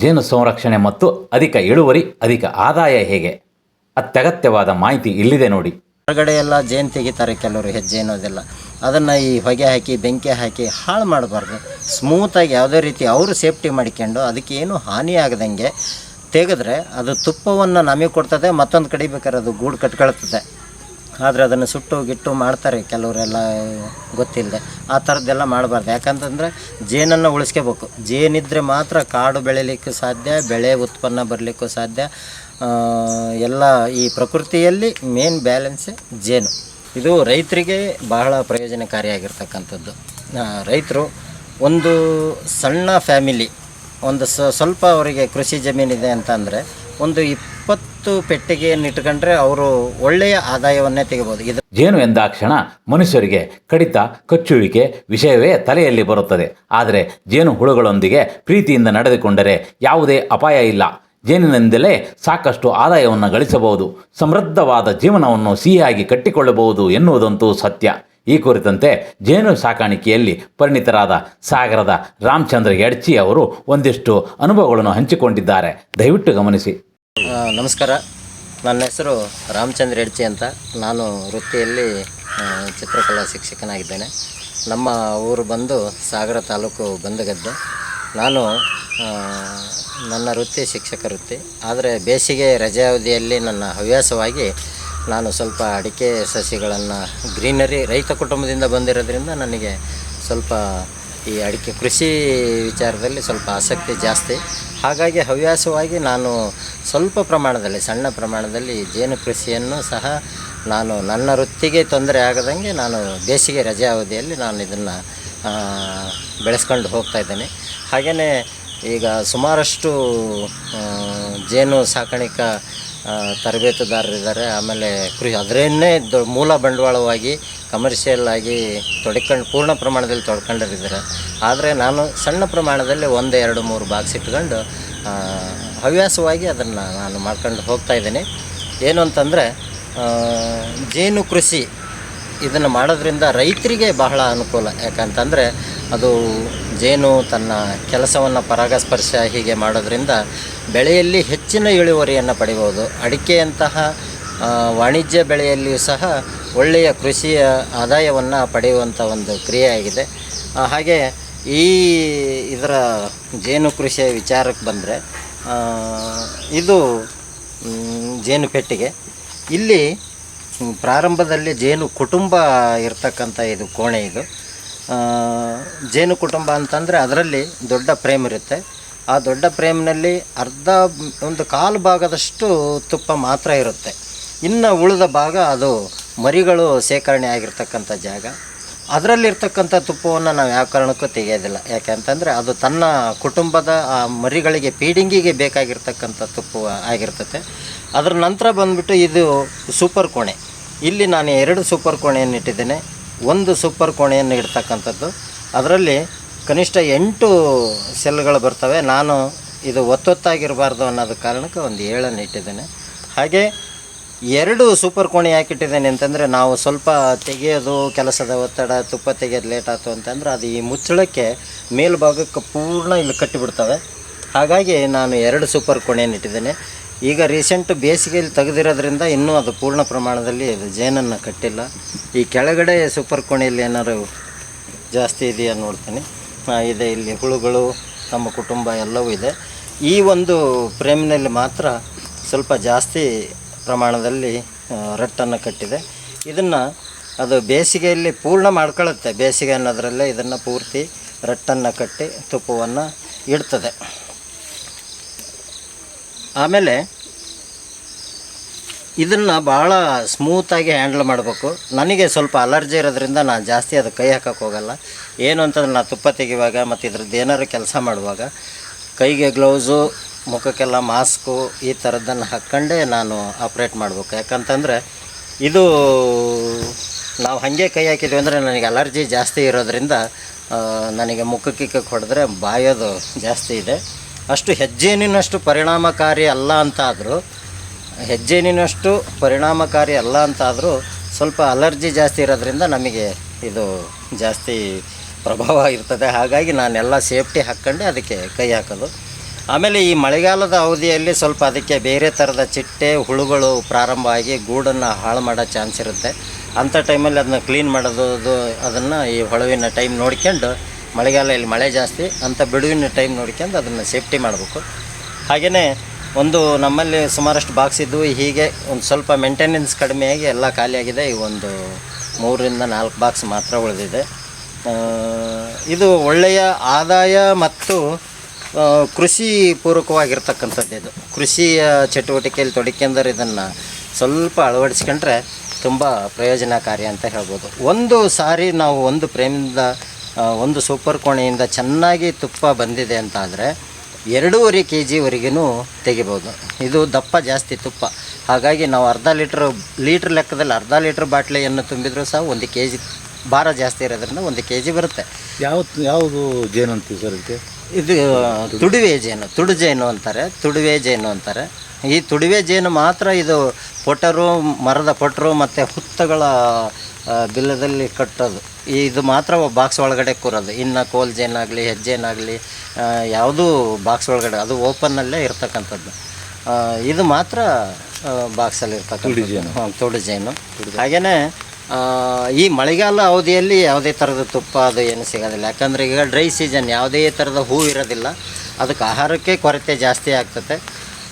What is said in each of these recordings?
ಜೇನು ಸಂರಕ್ಷಣೆ ಮತ್ತು ಅಧಿಕ ಇಳುವರಿ, ಅಧಿಕ ಆದಾಯ ಹೇಗೆ? ಅತ್ಯಗತ್ಯವಾದ ಮಾಹಿತಿ ಇಲ್ಲಿದೆ ನೋಡಿ. ಹೊರಗಡೆ ಎಲ್ಲ ಜೇನು ತೆಗಿತಾರೆ ಕೆಲವರು ಹೆಜ್ಜೆ ಅನ್ನೋದೆಲ್ಲ. ಅದನ್ನು ಈ ಹೊಗೆ ಹಾಕಿ, ಬೆಂಕಿ ಹಾಕಿ ಹಾಳು ಮಾಡಬಾರ್ದು. ಸ್ಮೂತಾಗಿ ಯಾವುದೇ ರೀತಿ ಅವರು ಸೇಫ್ಟಿ ಮಾಡಿಕೊಂಡು ಅದಕ್ಕೆ ಏನು ಹಾನಿ ಆಗದಂಗೆ ತೆಗೆದ್ರೆ ಅದು ತುಪ್ಪವನ್ನು ನಮಗೆ ಕೊಡ್ತದೆ, ಮತ್ತೊಂದು ಕಡಿಬೇಕಾದ್ರೆ ಅದು ಗೂಡು ಕಟ್ಕೊಳ್ತದೆ. ಆದರೆ ಅದನ್ನು ಸುಟ್ಟು ಗಿಟ್ಟು ಮಾಡ್ತಾರೆ ಕೆಲವರೆಲ್ಲ ಗೊತ್ತಿಲ್ಲದೆ ಆ ಥರದ್ದೆಲ್ಲ ಮಾಡಬಾರ್ದು. ಯಾಕಂತಂದರೆ ಜೇನನ್ನು ಉಳಿಸ್ಕೋಬೇಕು. ಜೇನಿದ್ದರೆ ಮಾತ್ರ ಕಾಡು ಬೆಳೀಲಿಕ್ಕೂ ಸಾಧ್ಯ, ಬೆಳೆ ಉತ್ಪನ್ನ ಬರಲಿಕ್ಕೂ ಸಾಧ್ಯ. ಎಲ್ಲ ಈ ಪ್ರಕೃತಿಯಲ್ಲಿ ಮೇನ್ ಬ್ಯಾಲೆನ್ಸ್ ಜೇನು. ಇದು ರೈತರಿಗೆ ಬಹಳ ಪ್ರಯೋಜನಕಾರಿಯಾಗಿರ್ತಕ್ಕಂಥದ್ದು. ರೈತರು ಒಂದು ಸಣ್ಣ ಫ್ಯಾಮಿಲಿ ಒಂದು ಸ್ವಲ್ಪ ಅವರಿಗೆ ಕೃಷಿ ಜಮೀನಿದೆ ಅಂತಂದರೆ ಒಂದು ಒಂದು ಇಪ್ಪತ್ತು ಪೆಟ್ಟಿಗೆಯನ್ನು ಇಟ್ಕೊಂಡ್ರೆ ಅವರು ಒಳ್ಳೆಯ ಆದಾಯವನ್ನೇ ತೆಗಿಬೋದು. ಇದು ಜೇನು ಎಂದಾಕ್ಷಣ ಮನುಷ್ಯರಿಗೆ ಕಡಿತ, ಕಚ್ಚುವಿಕೆ ವಿಷಯವೇ ತಲೆಯಲ್ಲಿ ಬರುತ್ತದೆ. ಆದರೆ ಜೇನು ಹುಳುಗಳೊಂದಿಗೆ ಪ್ರೀತಿಯಿಂದ ನಡೆದುಕೊಂಡರೆ ಯಾವುದೇ ಅಪಾಯ ಇಲ್ಲ. ಜೇನಿನಿಂದಲೇ ಸಾಕಷ್ಟು ಆದಾಯವನ್ನು ಗಳಿಸಬಹುದು. ಸಮೃದ್ಧವಾದ ಜೀವನವನ್ನು ಸಿಹಿಯಾಗಿ ಕಟ್ಟಿಕೊಳ್ಳಬಹುದು ಎನ್ನುವುದಂತೂ ಸತ್ಯ. ಈ ಕುರಿತಂತೆ ಜೇನು ಸಾಕಾಣಿಕೆಯಲ್ಲಿ ಪರಿಣಿತರಾದ ಸಾಗರದ ರಾಮಚಂದ್ರ ಎಡ್ಚಿ ಅವರು ಒಂದಿಷ್ಟು ಅನುಭವಗಳನ್ನು ಹಂಚಿಕೊಂಡಿದ್ದಾರೆ. ದಯವಿಟ್ಟು ಗಮನಿಸಿ. ನಮಸ್ಕಾರ. ನನ್ನ ಹೆಸರು ರಾಮಚಂದ್ರ ಹೆಡ್ಜಿ ಅಂತ. ನಾನು ವೃತ್ತಿಯಲ್ಲಿ ಚಿತ್ರಕಲಾ ಶಿಕ್ಷಕನಾಗಿದ್ದೇನೆ. ನಮ್ಮ ಊರು ಬಂದು ಸಾಗರ ತಾಲೂಕು ಬಂದಗದ್ದೆ. ನಾನು ನನ್ನ ವೃತ್ತಿ ಶಿಕ್ಷಕ ವೃತ್ತಿ. ಆದರೆ ಬೇಸಿಗೆ ರಜೆ ಅವಧಿಯಲ್ಲಿ ನನ್ನ ಹವ್ಯಾಸವಾಗಿ ನಾನು ಸ್ವಲ್ಪ ಅಡಿಕೆ ಸಸಿಗಳನ್ನು, ಗ್ರೀನರಿ ರೈತ ಕುಟುಂಬದಿಂದ ಬಂದಿರೋದ್ರಿಂದ ನನಗೆ ಸ್ವಲ್ಪ ಈ ಅಡಿಕೆ ಕೃಷಿ ವಿಚಾರದಲ್ಲಿ ಸ್ವಲ್ಪ ಆಸಕ್ತಿ ಜಾಸ್ತಿ. ಹಾಗಾಗಿ ಹವ್ಯಾಸವಾಗಿ ನಾನು ಸ್ವಲ್ಪ ಪ್ರಮಾಣದಲ್ಲಿ, ಸಣ್ಣ ಪ್ರಮಾಣದಲ್ಲಿ ಜೇನು ಕೃಷಿಯನ್ನು ಸಹ ನಾನು ನನ್ನ ವೃತ್ತಿಗೆ ತೊಂದರೆ ಆಗದಂಗೆ ನಾನು ಬೇಸಿಗೆ ರಜೆ ಅವಧಿಯಲ್ಲಿ ನಾನು ಇದನ್ನು ಬೆಳೆಸ್ಕೊಂಡು ಹೋಗ್ತಾ ಇದ್ದೇನೆ. ಹಾಗೆಯೇ ಈಗ ಸುಮಾರಷ್ಟು ಜೇನು ಸಾಕಾಣಿಕಾ ತರಬೇತುದಾರರಿದ್ದಾರೆ. ಆಮೇಲೆ ಕೃಷಿ ಅದರನ್ನೇ ಮೂಲ ಬಂಡವಾಳವಾಗಿ ಕಮರ್ಷಿಯಲ್ ಆಗಿ ತೊಡ್ಕೊಂಡು ಪೂರ್ಣ ಪ್ರಮಾಣದಲ್ಲಿ ತೊಡ್ಕೊಂಡಿದ್ದಾರೆ ಆದರೆ ನಾನು ಸಣ್ಣ ಪ್ರಮಾಣದಲ್ಲಿ ಒಂದು ಎರಡು ಮೂರು ಬಾಕ್ಸ್ ಇಟ್ಕೊಂಡು ಹವ್ಯಾಸವಾಗಿ ಅದನ್ನು ನಾನು ಮಾಡ್ಕೊಂಡು ಹೋಗ್ತಾ ಇದ್ದೀನಿ. ಏನು ಅಂತಂದರೆ ಜೇನು ಕೃಷಿ ಇದನ್ನು ಮಾಡೋದ್ರಿಂದ ರೈತರಿಗೆ ಬಹಳ ಅನುಕೂಲ. ಯಾಕಂತಂದರೆ, ಅದು ಜೇನು ತನ್ನ ಕೆಲಸವನ್ನು ಪರಾಗಸ್ಪರ್ಶ ಹೀಗೆ ಮಾಡೋದ್ರಿಂದ ಬೆಳೆಯಲ್ಲಿ ಹೆಚ್ಚಿನ ಇಳುವರಿಯನ್ನು ಪಡಿಬೋದು. ಅಡಿಕೆಯಂತಹ ವಾಣಿಜ್ಯ ಬೆಳೆಯಲ್ಲಿಯೂ ಸಹ ಒಳ್ಳೆಯ ಕೃಷಿಯ ಆದಾಯವನ್ನು ಪಡೆಯುವಂಥ ಒಂದು ಕ್ರಿಯೆಯಾಗಿದೆ. ಹಾಗೆ ಈ ಇದರ ಜೇನು ಕೃಷಿಯ ವಿಚಾರಕ್ಕೆ ಬಂದರೆ ಇದು ಜೇನು ಪೆಟ್ಟಿಗೆ. ಇಲ್ಲಿ ಪ್ರಾರಂಭದಲ್ಲಿ ಜೇನು ಕುಟುಂಬ ಇರ್ತಕ್ಕಂಥ ಇದು ಕೋಣೆ ಇದು. ಜೇನು ಕುಟುಂಬ ಅಂತಂದರೆ ಅದರಲ್ಲಿ ದೊಡ್ಡ ಪ್ರೇಮ್ ಇರುತ್ತೆ. ಆ ದೊಡ್ಡ ಪ್ರೇಮ್ನಲ್ಲಿ ಅರ್ಧ, ಒಂದು ಕಾಲು ಭಾಗದಷ್ಟು ತುಪ್ಪ ಮಾತ್ರ ಇರುತ್ತೆ. ಇನ್ನು ಉಳಿದ ಭಾಗ ಅದು ಮರಿಗಳು ಶೇಖರಣೆ ಆಗಿರ್ತಕ್ಕಂಥ ಜಾಗ. ಅದರಲ್ಲಿರ್ತಕ್ಕಂಥ ತುಪ್ಪವನ್ನು ನಾವು ಯಾವ ಕಾರಣಕ್ಕೂ ತೆಗೆಯೋದಿಲ್ಲ. ಯಾಕೆಂತಂದರೆ ಅದು ತನ್ನ ಕುಟುಂಬದ ಆ ಮರಿಗಳಿಗೆ ಫೀಡಿಂಗಿಗೆ ಬೇಕಾಗಿರ್ತಕ್ಕಂಥ ತುಪ್ಪ ಆಗಿರ್ತದೆ ಅದರ ನಂತರ ಬಂದುಬಿಟ್ಟು ಇದು ಸೂಪರ್ ಕೋಣೆ. ಇಲ್ಲಿ ನಾನು ಎರಡು ಸೂಪರ್ ಕೋಣೆಯನ್ನು ಇಟ್ಟಿದ್ದೇನೆ. ಒಂದು ಸೂಪರ್ ಕೋಣೆಯನ್ನು ಇಡ್ತಕ್ಕಂಥದ್ದು. ಅದರಲ್ಲಿ ಕನಿಷ್ಠ ಎಂಟು ಸೆಲ್ಗಳು ಬರ್ತವೆ. ನಾನು ಇದು ಒತ್ತೊತ್ತಾಗಿರಬಾರ್ದು ಅನ್ನೋದು ಕಾರಣಕ್ಕೆ ಒಂದು ಏಳನ್ನು ಇಟ್ಟಿದ್ದೇನೆ. ಹಾಗೆ ಎರಡು ಸೂಪರ್ ಕೋಣೆ ಯಾಕಿಟ್ಟಿದ್ದೇನೆ ಅಂತಂದರೆ ನಾವು ಸ್ವಲ್ಪ ತೆಗೆಯೋದು, ಕೆಲಸದ ಒತ್ತಡ, ತುಪ್ಪ ತೆಗೆಯೋದು ಲೇಟ್ ಆಯ್ತು ಅಂತಂದ್ರೆ ಅದು ಈ ಮುಚ್ಚಳಕ್ಕೆ ಮೇಲ್ಭಾಗಕ್ಕೆ ಪೂರ್ಣ ಇಲ್ಲಿ ಕಟ್ಟಿಬಿಡ್ತವೆ. ಹಾಗಾಗಿ ನಾನು ಎರಡು ಸೂಪರ್ ಕೋಣೆಯನ್ನು ಇಟ್ಟಿದ್ದೇನೆ. ಈಗ ರೀಸೆಂಟ್ ಬೇಸಿಗೆಯಲ್ಲಿ ತೆಗೆದಿರೋದ್ರಿಂದ ಇನ್ನೂ ಅದು ಪೂರ್ಣ ಪ್ರಮಾಣದಲ್ಲಿ ಇದು ಜೇನನ್ನು ಕಟ್ಟಿಲ್ಲ. ಈ ಕೆಳಗಡೆ ಸೂಪರ್ ಕೋಣೆಯಲ್ಲಿ ಏನಾದ್ರು ಜಾಸ್ತಿ ಇದೆಯಾ ನೋಡ್ತೀನಿ. ಇದೆ ಇಲ್ಲಿ ಹುಳುಗಳು ತಮ್ಮ ಕುಟುಂಬ ಎಲ್ಲವೂ ಇದೆ. ಈ ಒಂದು ಫ್ರೇಮ್ನಲ್ಲಿ ಮಾತ್ರ ಸ್ವಲ್ಪ ಜಾಸ್ತಿ ಪ್ರಮಾಣದಲ್ಲಿ ರಟ್ಟನ್ನು ಕಟ್ಟಿದೆ. ಇದನ್ನು ಅದು ಬೇಸಿಗೆಯಲ್ಲಿ ಪೂರ್ಣ ಮಾಡ್ಕೊಳ್ಳುತ್ತೆ ಬೇಸಿಗೆ ಅನ್ನೋದರಲ್ಲೇ ಇದನ್ನು ಪೂರ್ತಿ ರಟ್ಟನ್ನು ಕಟ್ಟಿ ತುಪ್ಪವನ್ನು ಇಡ್ತದೆ. ಆಮೇಲೆ ಇದನ್ನು ಭಾಳ ಸ್ಮೂತಾಗಿ ಹ್ಯಾಂಡಲ್ ಮಾಡಬೇಕು. ನನಗೆ ಸ್ವಲ್ಪ ಅಲರ್ಜಿ ಇರೋದ್ರಿಂದ ನಾನು ಜಾಸ್ತಿ ಅದು ಕೈ ಹಾಕಕ್ಕೆ ಹೋಗಲ್ಲ. ಏನು ಅಂತಂದ್ರೆ ನಾನು ತುಪ್ಪ ತೆಗೆಯುವಾಗ ಮತ್ತು ಇದ್ರದ್ದು ಏನಾದ್ರು ಕೆಲಸ ಮಾಡುವಾಗ ಕೈಗೆ ಗ್ಲೌಸು ಮುಖಕ್ಕೆಲ್ಲ ಮಾಸ್ಕು ಈ ಥರದ್ದನ್ನು ಹಾಕ್ಕೊಂಡೇ ನಾನು ಆಪ್ರೇಟ್ ಮಾಡಬೇಕು. ಯಾಕಂತಂದರೆ ಇದು ನಾವು ಹಾಗೆ ಕೈ ಹಾಕಿದ್ವಿ ಅಂದರೆ ನನಗೆ ಅಲರ್ಜಿ ಜಾಸ್ತಿ ಇರೋದ್ರಿಂದ ನನಗೆ ಮುಖಕ್ಕೆ ಹೊಡೆದ್ರೆ ಬಾಯೋದು ಜಾಸ್ತಿ ಇದೆ. ಅಷ್ಟು ಹೆಜ್ಜೆನಿನಷ್ಟು ಪರಿಣಾಮಕಾರಿ ಅಲ್ಲ ಅಂತಾದರೂ, ಹೆಜ್ಜೇನಿನಷ್ಟು ಪರಿಣಾಮಕಾರಿ ಅಲ್ಲ ಅಂತಾದರೂ ಸ್ವಲ್ಪ ಅಲರ್ಜಿ ಜಾಸ್ತಿ ಇರೋದ್ರಿಂದ ನಮಗೆ ಇದು ಜಾಸ್ತಿ ಪ್ರಭಾವ ಇರ್ತದೆ. ಹಾಗಾಗಿ ನಾನೆಲ್ಲ ಸೇಫ್ಟಿ ಹಾಕ್ಕೊಂಡೆ ಅದಕ್ಕೆ ಕೈ ಹಾಕೋದು. ಆಮೇಲೆ ಈ ಮಳೆಗಾಲದ ಅವಧಿಯಲ್ಲಿ ಸ್ವಲ್ಪ ಅದಕ್ಕೆ ಬೇರೆ ಥರದ ಚಿಟ್ಟೆ, ಹುಳುಗಳು ಪ್ರಾರಂಭ ಆಗಿ ಗೂಡನ್ನು ಹಾಳು ಮಾಡೋ ಚಾನ್ಸ್ ಇರುತ್ತೆ. ಅಂಥ ಟೈಮಲ್ಲಿ ಅದನ್ನ ಕ್ಲೀನ್ ಮಾಡೋದು, ಅದನ್ನು ಈ ಹೊಳವಿನ ಟೈಮ್ ನೋಡ್ಕೊಂಡು ಮಳೆಗಾಲ ಇಲ್ಲಿ ಮಳೆ ಜಾಸ್ತಿ, ಅಂಥ ಬಿಡುವಿನ ಟೈಮ್ ನೋಡ್ಕೊಂಡು ಅದನ್ನು ಸೇಫ್ಟಿ ಮಾಡಬೇಕು. ಹಾಗೆಯೇ ಒಂದು ನಮ್ಮಲ್ಲಿ ಸುಮಾರಷ್ಟು ಬಾಕ್ಸ್ ಇದ್ದವು ಹೀಗೆ ಒಂದು ಸ್ವಲ್ಪ ಮೇಂಟೆನೆನ್ಸ್ ಕಡಿಮೆಯಾಗಿ ಎಲ್ಲ ಖಾಲಿಯಾಗಿದೆ ಈ ಒಂದು ಮೂರರಿಂದ ನಾಲ್ಕು ಬಾಕ್ಸ್ ಮಾತ್ರ ಉಳಿದಿದೆ. ಇದು ಒಳ್ಳೆಯ ಆದಾಯ ಮತ್ತು ಕೃಷಿ ಪೂರಕವಾಗಿರ್ತಕ್ಕಂಥದ್ದು ಇದು. ಕೃಷಿಯ ಚಟುವಟಿಕೆಯಲ್ಲಿ ತೊಡಕೆಂದರೆ ಇದನ್ನು ಸ್ವಲ್ಪ ಅಳವಡಿಸ್ಕೊಂಡ್ರೆ ತುಂಬ ಪ್ರಯೋಜನಕಾರಿ ಅಂತ ಹೇಳ್ಬೋದು. ಒಂದು ಸಾರಿ ನಾವು ಒಂದು ಪ್ರೇಮಿಂದ ಒಂದು ಸೂಪರ್ ಕೋಣೆಯಿಂದ ಚೆನ್ನಾಗಿ ತುಪ್ಪ ಬಂದಿದೆ ಅಂತ ಆದರೆ ಎರಡೂವರೆ ಕೆ ಜಿವರೆಗೂ ತೆಗಿಬೋದು. ಇದು ದಪ್ಪ ಜಾಸ್ತಿ ತುಪ್ಪ. ಹಾಗಾಗಿ ನಾವು ಅರ್ಧ ಲೀಟ್ರ್ ಲೀಟ್ರ್ ಲೆಕ್ಕದಲ್ಲಿ ಅರ್ಧ ಲೀಟ್ರ್ ಬಾಟ್ಲಿಯನ್ನು ತುಂಬಿದರೂ ಸಹ ಒಂದು ಕೆ ಜಿ ಭಾರ ಜಾಸ್ತಿ ಇರೋದ್ರಿಂದ ಒಂದು ಕೆ ಜಿ ಬರುತ್ತೆ. ಯಾವ ಯಾವುದು ಜೇನು ಅಂತೀವಿ ಸರ್ ಇದಕ್ಕೆ? ಇದು ತುಡುವೆ ಜೇನು ತುಡು ಜೇನು ಅಂತಾರೆ ತುಡುವೆ ಜೇನು ಅಂತಾರೆ. ಈ ತುಡುವೆ ಜೇನು ಮಾತ್ರ ಇದು ಪೊಟರು ಮರದ ಪೊಟರು ಮತ್ತು ಹುತ್ತಗಳ ಬಿಲ್ಲದಲ್ಲಿ ಕಟ್ಟೋದು. ಇದು ಮಾತ್ರ ಬಾಕ್ಸ್ ಒಳಗಡೆ ಕೂರೋದು. ಇನ್ನು ಕೋಲ್ ಜೇನಾಗಲಿ ಹೆಜ್ಜೇನಾಗಲಿ ಯಾವುದೂ ಬಾಕ್ಸ್ ಒಳಗಡೆ ಅದು ಓಪನ್ನಲ್ಲೇ ಇರ್ತಕ್ಕಂಥದ್ದು. ಇದು ಮಾತ್ರ ಬಾಕ್ಸಲ್ಲಿ ಇರ್ತಕ್ಕಂಥ ತುಡು ಜೇನು. ಹಾಗೆಯೇ ಈ ಮಳೆಗಾಲ ಅವಧಿಯಲ್ಲಿ ಯಾವುದೇ ಥರದ ತುಪ್ಪ ಅದು ಏನು ಸಿಗೋದಿಲ್ಲ. ಯಾಕಂದರೆ ಈಗ ಡ್ರೈ ಸೀಸನ್ ಯಾವುದೇ ಥರದ ಹೂ ಇರೋದಿಲ್ಲ. ಅದಕ್ಕೆ ಆಹಾರಕ್ಕೆ ಕೊರತೆ ಜಾಸ್ತಿ ಆಗ್ತದೆ.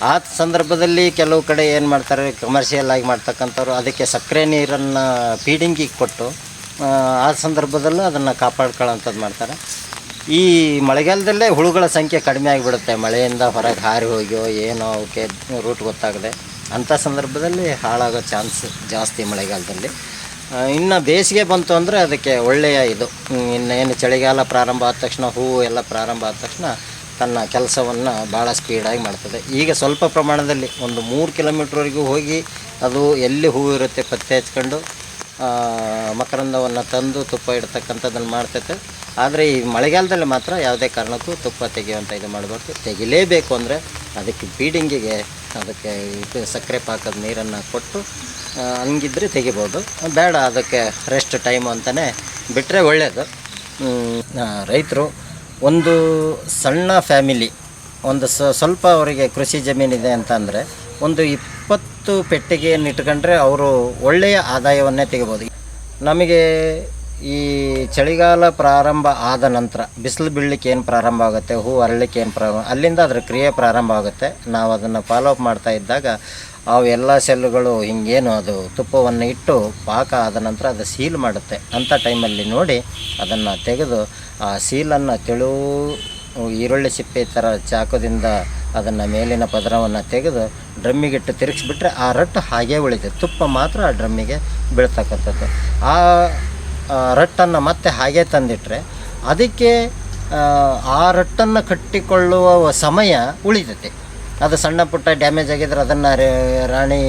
ಆ ಸಂದರ್ಭದಲ್ಲಿ ಕೆಲವು ಕಡೆ ಏನು ಮಾಡ್ತಾರೆ ಕಮರ್ಷಿಯಲ್ ಆಗಿ ಮಾಡ್ತಕ್ಕಂಥವ್ರು ಅದಕ್ಕೆ ಸಕ್ಕರೆ ನೀರನ್ನು ಫೀಡಿಂಗಿಗೆ ಕೊಟ್ಟು ಆ, ಸಂದರ್ಭದಲ್ಲೂ ಅದನ್ನು ಕಾಪಾಡ್ಕೊಳ್ಳೋಂಥದ್ದು ಮಾಡ್ತಾರೆ. ಈ ಮಳೆಗಾಲದಲ್ಲೇ ಹುಳುಗಳ ಸಂಖ್ಯೆ ಕಡಿಮೆ ಆಗಿಬಿಡುತ್ತೆ. ಮಳೆಯಿಂದ ಹೊರಗೆ ಹಾರಿ ಹೋಗ್ಯೋ ಏನೋ ಅವಕ್ಕೆ ರೂಟ್ ಗೊತ್ತಾಗದೆ. ಅಂಥ ಸಂದರ್ಭದಲ್ಲಿ ಹಾಳಾಗೋ ಚಾನ್ಸ್ ಜಾಸ್ತಿ ಮಳೆಗಾಲದಲ್ಲಿ. ಇನ್ನು ಬೇಸಿಗೆ ಬಂತು ಅಂದರೆ ಅದಕ್ಕೆ ಒಳ್ಳೆಯ ಇದು. ಇನ್ನೇನು ಚಳಿಗಾಲ ಪ್ರಾರಂಭ ಆದ ತಕ್ಷಣ, ಹೂವು ಎಲ್ಲ ಪ್ರಾರಂಭ ಆದ ತಕ್ಷಣ ತನ್ನ ಕೆಲಸವನ್ನು ಭಾಳ ಸ್ಪೀಡಾಗಿ ಮಾಡ್ತದೆ. ಈಗ ಸ್ವಲ್ಪ ಪ್ರಮಾಣದಲ್ಲಿ ಒಂದು ಮೂರು ಕಿಲೋಮೀಟ್ರವರೆಗೂ ಹೋಗಿ ಅದು ಎಲ್ಲಿ ಹೂವು ಇರುತ್ತೆ ಪತ್ತೆ ಹಚ್ಕೊಂಡು ಮಕರಂದವನ್ನು ತಂದು ತುಪ್ಪ ಇಡ್ತಕ್ಕಂಥದ್ದನ್ನು ಮಾಡ್ತೈತೆ. ಆದರೆ ಈ ಮಳೆಗಾಲದಲ್ಲಿ ಮಾತ್ರ ಯಾವುದೇ ಕಾರಣಕ್ಕೂ ತುಪ್ಪ ತೆಗೆಯುವಂಥ ಇದು ಮಾಡಬೇಕು ತೆಗಿಲೇಬೇಕು ಅಂದರೆ ಅದಕ್ಕೆ ಬೀಡಿಂಗಿಗೆ ಅದಕ್ಕೆ ಸಕ್ಕರೆ ಪಾಕದ ನೀರನ್ನು ಕೊಟ್ಟು ಹಂಗಿದ್ರೆ ತೆಗಿಬೋದು. ಬೇಡ, ಅದಕ್ಕೆ ರೆಸ್ಟ್ ಟೈಮು ಅಂತಲೇ ಬಿಟ್ಟರೆ ಒಳ್ಳೆಯದು ರೈತರು, ಒಂದು ಸಣ್ಣ ಫ್ಯಾಮಿಲಿ ಒಂದು ಸ್ವಲ್ಪ ಅವರಿಗೆ ಕೃಷಿ ಜಮೀನಿದೆ ಅಂತಂದರೆ, ಒಂದು ಇಪ್ಪತ್ತು ಪೆಟ್ಟಿಗೆಯನ್ನು ಇಟ್ಕೊಂಡ್ರೆ ಅವರು ಒಳ್ಳೆಯ ಆದಾಯವನ್ನೇ ತೆಗಿಬೋದು. ನಮಗೆ ಈ ಚಳಿಗಾಲ ಪ್ರಾರಂಭ ಆದ ನಂತರ, ಬಿಸಿಲು ಬೀಳಲಿಕ್ಕೆ ಏನು ಪ್ರಾರಂಭ ಆಗುತ್ತೆ, ಹೂ ಅರಳಲಿಕ್ಕೆ ಏನು ಪ್ರಾರಂಭ, ಅಲ್ಲಿಂದ ಅದರ ಕ್ರಿಯೆ ಪ್ರಾರಂಭ ಆಗುತ್ತೆ. ನಾವು ಅದನ್ನು ಫಾಲೋ ಅಪ್ ಮಾಡ್ತಾ ಇದ್ದಾಗ ಅವೆಲ್ಲ ಸೆಲ್ಲುಗಳು ಹಿಂಗೇನು ಅದು ತುಪ್ಪವನ್ನು ಇಟ್ಟು ಪಾಕ ಆದ ನಂತರ ಅದು ಸೀಲ್ ಮಾಡುತ್ತೆ. ಅಂಥ ಟೈಮಲ್ಲಿ ನೋಡಿ ಅದನ್ನು ತೆಗೆದು ಆ ಸೀಲನ್ನು ತೆಳು ಈರುಳ್ಳಿ ಸಿಪ್ಪೆ ಥರ ಚಾಕುದಿಂದ ಅದನ್ನು ಮೇಲಿನ ಪದರವನ್ನು ತೆಗೆದು ಡ್ರಮ್ಮಿಗಿಟ್ಟು ತಿರುಗಿಸ್ಬಿಟ್ರೆ ಆ ರಟ್ಟು ಹಾಗೇ ಉಳಿತೆ. ತುಪ್ಪ ಮಾತ್ರ ಆ ಡ್ರಮ್ಮಿಗೆ ಬೀಳ್ತಕ್ಕಂಥದ್ದು. ಆ ರಟ್ಟನ್ನು ಮತ್ತೆ ಹಾಗೇ ತಂದಿಟ್ಟರೆ ಅದಕ್ಕೆ ಆ ರಟ್ಟನ್ನು ಕಟ್ಟಿಕೊಳ್ಳುವ ಸಮಯ ಉಳಿತೈತೆ. ಅದು ಸಣ್ಣ ಪುಟ್ಟ ಡ್ಯಾಮೇಜ್ ಆಗಿದ್ರೆ ಅದನ್ನು ರಾಣಿ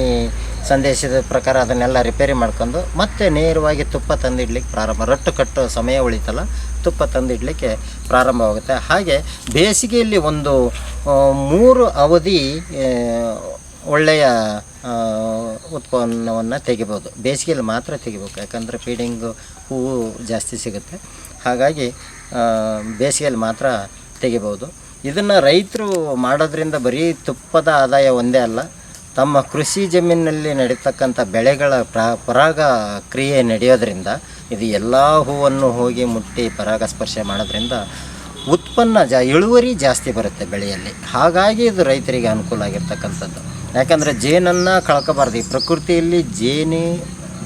ಸಂದೇಶದ ಪ್ರಕಾರ ಅದನ್ನೆಲ್ಲ ರಿಪೇರಿ ಮಾಡ್ಕೊಂಡು ಮತ್ತೆ ನೇರವಾಗಿ ತುಪ್ಪ ತಂದಿಡ್ಲಿಕ್ಕೆ ಪ್ರಾರಂಭ. ರಟ್ಟು ಕಟ್ಟೋ ಸಮಯ ಉಳಿತಲ್ಲ, ತುಪ್ಪ ತಂದಿಡಲಿಕ್ಕೆ ಪ್ರಾರಂಭವಾಗುತ್ತೆ ಹಾಗೆ ಬೇಸಿಗೆಯಲ್ಲಿ ಒಂದು ಮೂರು ಅವಧಿ ಒಳ್ಳೆಯ ಉತ್ಪನ್ನವನ್ನು ತೆಗಿಬೋದು. ಬೇಸಿಗೆಯಲ್ಲಿ ಮಾತ್ರ ತೆಗಿಬೇಕು, ಯಾಕಂದರೆ ಫೀಡಿಂಗು ಹೂವು ಜಾಸ್ತಿ ಸಿಗುತ್ತೆ. ಹಾಗಾಗಿ ಬೇಸಿಗೆಯಲ್ಲಿ ಮಾತ್ರ ತೆಗಿಬೋದು. ಇದನ್ನು ರೈತರು ಮಾಡೋದ್ರಿಂದ ಬರೀ ತುಪ್ಪದ ಆದಾಯ ಒಂದೇ ಅಲ್ಲ, ತಮ್ಮ ಕೃಷಿ ಜಮೀನಿನಲ್ಲಿ ನಡೀತಕ್ಕಂಥ ಬೆಳೆಗಳ ಪ್ರ, ಪರಾಗ ಕ್ರಿಯೆ ನಡೆಯೋದ್ರಿಂದ, ಇದು ಎಲ್ಲ ಹೂವನ್ನು ಹೋಗಿ ಮುಟ್ಟಿ ಪರಾಗಸ್ಪರ್ಶ ಮಾಡೋದ್ರಿಂದ ಉತ್ಪನ್ನ ಜಾ, ಇಳುವರಿ ಜಾಸ್ತಿ ಬರುತ್ತೆ ಬೆಳೆಯಲ್ಲಿ. ಹಾಗಾಗಿ ಇದು ರೈತರಿಗೆ ಅನುಕೂಲ ಆಗಿರ್ತಕ್ಕಂಥದ್ದು. ಯಾಕಂದರೆ ಜೇನನ್ನು ಕಳ್ಕೋಬಾರ್ದು. ಈ ಪ್ರಕೃತಿಯಲ್ಲಿ ಜೇನು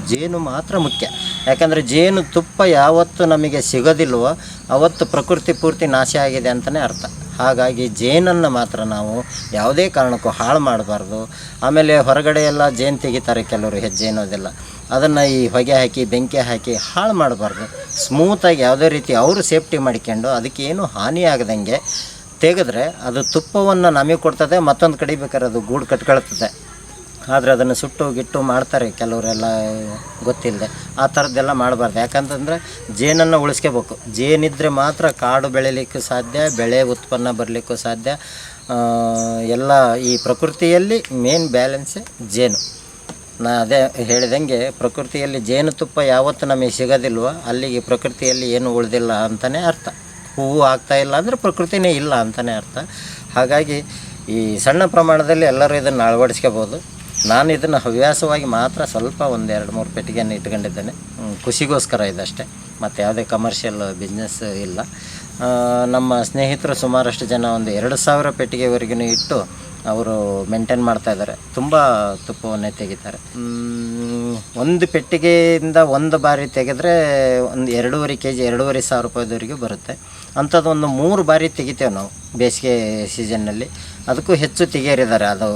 ಜೇನು ಮಾತ್ರ ಮುಖ್ಯ. ಯಾಕಂದರೆ ಜೇನು ತುಪ್ಪ ಯಾವತ್ತು ನಮಗೆ ಸಿಗೋದಿಲ್ವೋ, ಅವತ್ತು ಪ್ರಕೃತಿ ಪೂರ್ತಿ ನಾಶ ಆಗಿದೆ ಅಂತಲೇ ಅರ್ಥ. ಹಾಗಾಗಿ ಜೇನನ್ನು ಮಾತ್ರ ನಾವು ಯಾವುದೇ ಕಾರಣಕ್ಕೂ ಹಾಳು ಮಾಡಬಾರ್ದು. ಆಮೇಲೆ ಹೊರಗಡೆ ಎಲ್ಲ ಜೇನು ತೆಗಿತಾರೆ ಕೆಲವರು ಹೆಜ್ಜೆ ಅನ್ನೋದಿಲ್ಲ. ಅದನ್ನು ಈ ಹೊಗೆ ಹಾಕಿ, ಬೆಂಕಿ ಹಾಕಿ ಹಾಳು ಮಾಡಬಾರ್ದು. ಸ್ಮೂತಾಗಿ ಯಾವುದೇ ರೀತಿ ಅವರು ಸೇಫ್ಟಿ ಮಾಡಿಕೊಂಡು ಅದಕ್ಕೆ ಏನು ಹಾನಿ ಆಗದಂಗೆ ತೆಗೆದ್ರೆ ಅದು ತುಪ್ಪವನ್ನು ನಮಗೆ ಕೊಡ್ತದೆ, ಮತ್ತೊಂದು ಕಡಿಬೇಕಾದ್ರೆ ಅದು ಗೂಡು ಕಟ್ಕೊಳ್ತದೆ. ಆದರೆ ಅದನ್ನು ಸುಟ್ಟು ಗಿಟ್ಟು ಮಾಡ್ತಾರೆ ಕೆಲವರೆಲ್ಲ ಗೊತ್ತಿಲ್ಲದೆ ಆ ಥರದ್ದೆಲ್ಲ ಮಾಡಬಾರ್ದು. ಯಾಕಂತಂದರೆ ಜೇನನ್ನು ಉಳಿಸ್ಕೋಬೇಕು. ಜೇನಿದ್ದರೆ ಮಾತ್ರ ಕಾಡು ಬೆಳಿಲಿಕ್ಕೂ ಸಾಧ್ಯ, ಬೆಳೆ ಉತ್ಪನ್ನ ಬರಲಿಕ್ಕೂ ಸಾಧ್ಯ. ಎಲ್ಲ ಈ ಪ್ರಕೃತಿಯಲ್ಲಿ ಮೇನ್ ಬ್ಯಾಲೆನ್ಸೇ ಜೇನು. ನಾ ಅದೇ ಹೇಳಿದಂಗೆ ಪ್ರಕೃತಿಯಲ್ಲಿ ಜೇನುತುಪ್ಪ ಯಾವತ್ತು ನಮಗೆ ಸಿಗೋದಿಲ್ವೋ ಅಲ್ಲಿಗೆ ಪ್ರಕೃತಿಯಲ್ಲಿ ಏನು ಉಳಿದಿಲ್ಲ ಅಂತಲೇ ಅರ್ಥ. ಹೂವು ಆಗ್ತಾ ಇಲ್ಲ ಅಂದರೆ ಪ್ರಕೃತಿನೇ ಇಲ್ಲ ಅಂತಲೇ ಅರ್ಥ. ಹಾಗಾಗಿ ಈ ಸಣ್ಣ ಪ್ರಮಾಣದಲ್ಲಿ ಎಲ್ಲರೂ ಇದನ್ನು ಅಳವಡಿಸ್ಕೋಬೋದು. ನಾನು ಇದನ್ನು ಹವ್ಯಾಸವಾಗಿ ಮಾತ್ರ ಸ್ವಲ್ಪ ಒಂದು ಎರಡು ಮೂರು ಪೆಟ್ಟಿಗೆಯನ್ನು ಇಟ್ಕೊಂಡಿದ್ದೇನೆ. ಖುಷಿಗೋಸ್ಕರ ಇದಷ್ಟೇ. ಮತ್ತು ಯಾವುದೇ ಕಮರ್ಷಿಯಲ್ ಬಿಸ್ನೆಸ್ ಇಲ್ಲ. ನಮ್ಮ ಸ್ನೇಹಿತರು ಸುಮಾರಷ್ಟು ಜನ ಒಂದು ಎರಡು ಸಾವಿರ ಪೆಟ್ಟಿಗೆವರೆಗೂ ಇಟ್ಟು ಅವರು ಮೇಂಟೈನ್ ಮಾಡ್ತಾ ಇದ್ದಾರೆ. ತುಂಬ ತುಪ್ಪವನ್ನೇ ತೆಗಿತಾರೆ. ಒಂದು ಪೆಟ್ಟಿಗೆಯಿಂದ ಒಂದು ಬಾರಿ ತೆಗೆದ್ರೆ ಒಂದು ಎರಡೂವರೆ ಕೆ ಜಿ ಎರಡೂವರೆ ಸಾವಿರ ರೂಪಾಯಿದವರೆಗೂ ಬರುತ್ತೆ. ಅಂಥದ್ದು ಒಂದು ಮೂರು ಬಾರಿ ತೆಗಿತೇವೆ ನಾವು ಬೇಸಿಗೆ ಸೀಸನ್ನಲ್ಲಿ ಅದಕ್ಕೂ ಹೆಚ್ಚು ತೆಗೆಯರಿದ್ದಾರೆ. ಅದು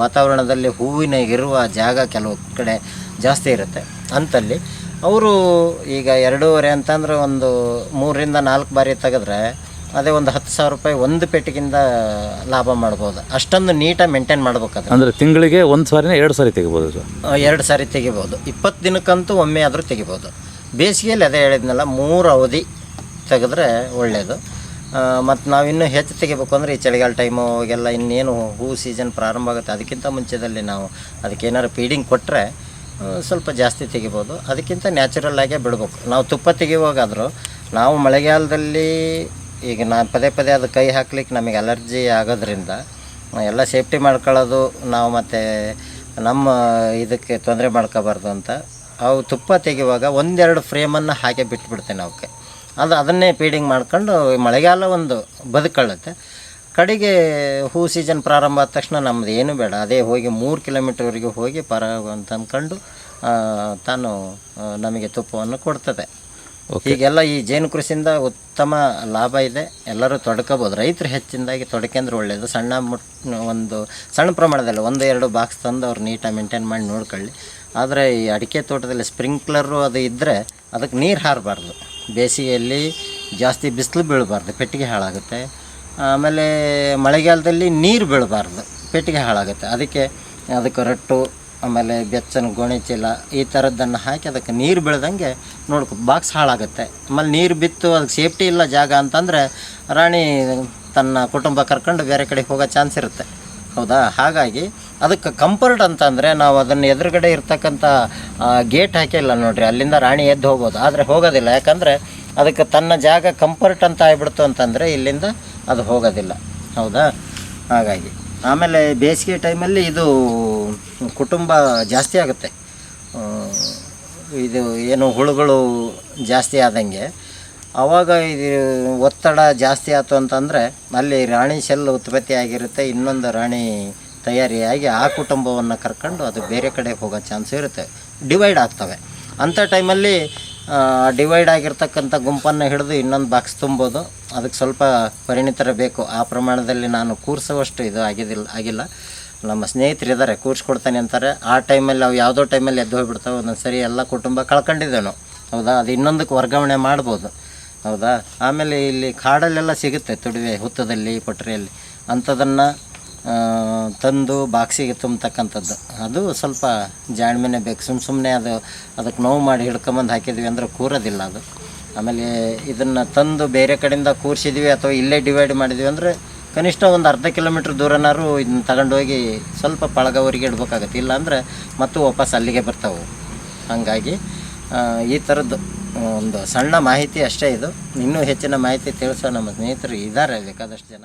ವಾತಾವರಣದಲ್ಲಿ ಹೂವಿನ ಇರುವ ಜಾಗ ಕೆಲವು ಕಡೆ ಜಾಸ್ತಿ ಇರುತ್ತೆ. ಅಂತಲ್ಲಿ ಅವರು ಈಗ ಎರಡೂವರೆ ಅಂತಂದ್ರೆ ಒಂದು ಮೂರರಿಂದ ನಾಲ್ಕು ಬಾರಿ ತೆಗೆದ್ರೆ ಅದೇ ಒಂದು ಹತ್ತು ಸಾವಿರ ರೂಪಾಯಿ ಒಂದು ಪೆಟ್ಟಿಗಿಂದ ಲಾಭ ಮಾಡ್ಬೋದು. ಅಷ್ಟೊಂದು ನೀಟಾಗಿ ಮೇಂಟೈನ್ ಮಾಡ್ಬೇಕಾದ್ರೆ ಅಂದರೆ ತಿಂಗಳಿಗೆ ಒಂದು ಸಾರಿನ ಎರಡು ಸಾರಿ ತೆಗಿಬೋದು ಸರ್? ಎರಡು ಸಾರಿ ತೆಗಿಬೋದು. ಇಪ್ಪತ್ತು ದಿನಕ್ಕಂತೂ ಒಮ್ಮೆ ಆದರೂ ತೆಗಿಬೋದು. ಬೇಸಿಗೆಯಲ್ಲಿ ಅದೇ ಹೇಳಿದ್ನಲ್ಲ ಮೂರು ಅವಧಿ ತೆಗೆದ್ರೆ ಒಳ್ಳೆಯದು ಮತ್ತು ನಾವಿನ್ನೂ ಹೆಚ್ಚು ತೆಗಿಬೇಕು ಅಂದರೆ ಈ ಚಳಿಗಾಲ ಟೈಮು ಅವಾಗೆಲ್ಲ ಇನ್ನೇನು ಹೂ ಸೀಸನ್ ಪ್ರಾರಂಭ ಆಗುತ್ತೆ, ಅದಕ್ಕಿಂತ ಮುಂಚೆದಲ್ಲಿ ನಾವು ಅದಕ್ಕೆ ಏನಾದ್ರು ಫೀಡಿಂಗ್ ಕೊಟ್ಟರೆ ಸ್ವಲ್ಪ ಜಾಸ್ತಿ ತೆಗಿಬೋದು. ಅದಕ್ಕಿಂತ ನ್ಯಾಚುರಲ್ ಆಗೇ ಬಿಡ್ಬೇಕು. ನಾವು ತುಪ್ಪ ತೆಗಿಯುವಾಗಾದರೂ, ನಾವು ಮಳೆಗಾಲದಲ್ಲಿ ಈಗ ನಾನು ಪದೇ ಪದೇ ಅದು ಕೈ ಹಾಕ್ಲಿಕ್ಕೆ ನಮಗೆ ಅಲರ್ಜಿ ಆಗೋದ್ರಿಂದ, ಎಲ್ಲ ಸೇಫ್ಟಿ ಮಾಡ್ಕೊಳ್ಳೋದು, ನಾವು ಮತ್ತು ನಮ್ಮ ಇದಕ್ಕೆ ತೊಂದರೆ ಮಾಡ್ಕೋಬಾರ್ದು ಅಂತ, ಅವು ತುಪ್ಪ ತೆಗೆಯುವಾಗ ಒಂದೆರಡು ಫ್ರೇಮನ್ನು ಹಾಗೆ ಬಿಟ್ಬಿಡ್ತೇನೆ ಅವಕ್ಕೆ ಅದು ಅದನ್ನೇ ಫೀಡಿಂಗ್ ಮಾಡ್ಕೊಂಡು ಮಳೆಗಾಲ ಒಂದು ಬದುಕೊಳ್ಳುತ್ತೆ ಕಡೆಗೆ ಹೂ ಸೀಸನ್ ಪ್ರಾರಂಭ ಆದ ತಕ್ಷಣ ನಮ್ಮದು ಏನು ಬೇಡ. ಅದೇ ಹೋಗಿ ಮೂರು ಕಿಲೋಮೀಟರ್ವರೆಗೆ ಹೋಗಿ ಪರ ಅಂತ ಅಂದ್ಕೊಂಡು ತಾನು ನಮಗೆ ತುಪ್ಪವನ್ನು ಕೊಡ್ತದೆ. ಈಗೆಲ್ಲ ಈ ಜೇನು ಕೃಷಿಯಿಂದ ಉತ್ತಮ ಲಾಭ ಇದೆ. ಎಲ್ಲರೂ ತೊಡ್ಕೋಬೋದು. ರೈತರು ಹೆಚ್ಚಿನದಾಗಿ ತೊಡ್ಕೊಂಡ್ರೆ ಒಳ್ಳೆಯದು ಸಣ್ಣ ಮುಟ್ ಒಂದು ಸಣ್ಣ ಪ್ರಮಾಣದಲ್ಲಿ ಒಂದು ಎರಡು ಬಾಕ್ಸ್ ತಂದು ಅವ್ರು ನೀಟಾಗಿ ಮೇಂಟೈನ್ ಮಾಡಿ ನೋಡ್ಕೊಳ್ಳಿ. ಆದರೆ ಈ ಅಡಿಕೆ ತೋಟದಲ್ಲಿ ಸ್ಪ್ರಿಂಕ್ಲರು ಅದು ಇದ್ದರೆ ಅದಕ್ಕೆ ನೀರು ಹಾರಬಾರ್ದು. ಬೇಸಿಗೆಯಲ್ಲಿ ಜಾಸ್ತಿ ಬಿಸಿಲು ಬೀಳಬಾರ್ದು, ಪೆಟ್ಟಿಗೆ ಹಾಳಾಗುತ್ತೆ. ಆಮೇಲೆ ಮಳೆಗಾಲದಲ್ಲಿ ನೀರು ಬೀಳಬಾರ್ದು, ಪೆಟ್ಟಿಗೆ ಹಾಳಾಗುತ್ತೆ. ಅದಕ್ಕೆ ಅದಕ್ಕೆ ರಟ್ಟು, ಆಮೇಲೆ ಬೆಚ್ಚನ, ಗೋಣಿ ಚೀಲ ಈ ಥರದ್ದನ್ನು ಹಾಕಿ ಅದಕ್ಕೆ ನೀರು ಬೀಳ್ದಂಗೆ ನೋಡ್ಕೊ, ಬಾಕ್ಸ್ ಹಾಳಾಗುತ್ತೆ. ಆಮೇಲೆ ನೀರು ಬಿತ್ತು, ಅದಕ್ಕೆ ಸೇಫ್ಟಿ ಇಲ್ಲ ಜಾಗ ಅಂತಂದರೆ ರಾಣಿ ತನ್ನ ಕುಟುಂಬ ಕರ್ಕೊಂಡು ಬೇರೆ ಕಡೆ ಹೋಗೋ ಚಾನ್ಸ್ ಇರುತ್ತೆ. ಹೌದಾ? ಹಾಗಾಗಿ ಅದಕ್ಕೆ ಕಂಫರ್ಟ್ ಅಂತಂದರೆ ನಾವು ಅದನ್ನು ಎದುರುಗಡೆ ಇರ್ತಕ್ಕಂಥ ಗೇಟ್ ಹಾಕಿಲ್ಲ ನೋಡ್ರಿ. ಅಲ್ಲಿಂದ ರಾಣಿ ಎದ್ದು ಹೋಗ್ಬೋದು. ಆದರೆ ಹೋಗೋದಿಲ್ಲ. ಯಾಕಂದರೆ ಅದಕ್ಕೆ ತನ್ನ ಜಾಗ ಕಂಫರ್ಟ್ ಅಂತ ಆಗ್ಬಿಡ್ತು ಅಂತಂದರೆ ಇಲ್ಲಿಂದ ಅದು ಹೋಗೋದಿಲ್ಲ. ಹೌದಾ? ಹಾಗಾಗಿ. ಆಮೇಲೆ ಬೇಸಿಗೆ ಟೈಮಲ್ಲಿ ಇದು ಕುಟುಂಬ ಜಾಸ್ತಿ ಆಗುತ್ತೆ. ಇದು ಏನು ಹುಳುಗಳು ಜಾಸ್ತಿ ಆದಂಗೆ. ಆವಾಗ ಇದು ಒತ್ತಡ ಜಾಸ್ತಿ ಆಯಿತು ಅಂತಂದರೆ ಅಲ್ಲಿ ರಾಣಿ ಶೆಲ್ ಉತ್ಪತ್ತಿ ಆಗಿರುತ್ತೆ ಇನ್ನೊಂದು ರಾಣಿ ತಯಾರಿಯಾಗಿ ಆ ಕುಟುಂಬವನ್ನು ಕರ್ಕೊಂಡು ಅದು ಬೇರೆ ಕಡೆ ಹೋಗೋ ಚಾನ್ಸ್ ಇರುತ್ತೆ. ಡಿವೈಡ್ ಆಗ್ತವೆ. ಅಂಥ ಟೈಮಲ್ಲಿ ಡಿವೈಡ್ ಆಗಿರ್ತಕ್ಕಂಥ ಗುಂಪನ್ನು ಹಿಡಿದು ಇನ್ನೊಂದು ಬಾಕ್ಸ್ ತುಂಬೋದು. ಅದಕ್ಕೆ ಸ್ವಲ್ಪ ಪರಿಣಿತರ ಬೇಕು. ಆ ಪ್ರಮಾಣದಲ್ಲಿ ನಾನು ಕೂರಿಸುವಷ್ಟು ಇದು ಆಗಿದಿಲ್ಲ ಆಗಿಲ್ಲ. ನಮ್ಮ ಸ್ನೇಹಿತರು ಇದ್ದಾರೆ ಕೂರಿಸ್ಕೊಡ್ತಾನೆ ಅಂತಾರೆ. ಆ ಟೈಮಲ್ಲಿ ಅವು ಯಾವುದೋ ಟೈಮಲ್ಲಿ ಎದ್ದು ಹೋಗ್ಬಿಡ್ತಾವೆ. ಒಂದೊಂದು ಸರಿ ಎಲ್ಲ ಕುಟುಂಬ ಕಳ್ಕೊಂಡಿದ್ದೇನು. ಹೌದಾ? ಅದು ಇನ್ನೊಂದಕ್ಕೆ ವರ್ಗಾವಣೆ ಮಾಡ್ಬೋದು. ಹೌದಾ? ಆಮೇಲೆ ಇಲ್ಲಿ ಕಾಡಲ್ಲೆಲ್ಲ ಸಿಗುತ್ತೆ ತುಡಿವೆ ಹುತ್ತದಲ್ಲಿ, ಪಟ್ರಿಯಲ್ಲಿ. ಅಂಥದನ್ನು ತಂದು ಬಾಕ್ಸಿಗೆ ತುಂಬತಕ್ಕಂಥದ್ದು. ಅದು ಸ್ವಲ್ಪ ಜಾಣ್ಮೆನೆ ಬೇಕು. ಸುಮ್ಮ ಸುಮ್ಮನೆ ಅದು ಅದಕ್ಕೆ ನೋವು ಮಾಡಿ ಹಿಡ್ಕೊಂಬಂದು ಹಾಕಿದ್ವಿ ಅಂದ್ರೆ ಕೂರೋದಿಲ್ಲ ಅದು. ಆಮೇಲೆ ಇದನ್ನು ತಂದು ಬೇರೆ ಕಡೆಯಿಂದ ಕೂರಿಸಿದ್ವಿ ಅಥವಾ ಇಲ್ಲೇ ಡಿವೈಡ್ ಮಾಡಿದ್ವಿ ಅಂದರೆ ಕನಿಷ್ಠ ಒಂದು ಅರ್ಧ ಕಿಲೋಮೀಟ್ರ್ ದೂರನಾರು ಇದನ್ನ ತಗೊಂಡೋಗಿ ಸ್ವಲ್ಪ ಪಳಗವರಿಗೆ ಇಡ್ಬೇಕಾಗತ್ತೆ. ಇಲ್ಲಾಂದರೆ ಮತ್ತು ವಾಪಸ್ ಅಲ್ಲಿಗೆ ಬರ್ತಾವೆ. ಹಾಗಾಗಿ ಈ ಥರದ್ದು ಒಂದು ಸಣ್ಣ ಮಾಹಿತಿ ಅಷ್ಟೇ ಇದು. ಇನ್ನೂ ಹೆಚ್ಚಿನ ಮಾಹಿತಿ ತಿಳಿಸೋ ನಮ್ಮ ಸ್ನೇಹಿತರು ಇದ್ದಾರೆ ಬೇಕಾದಷ್ಟು ಜನ.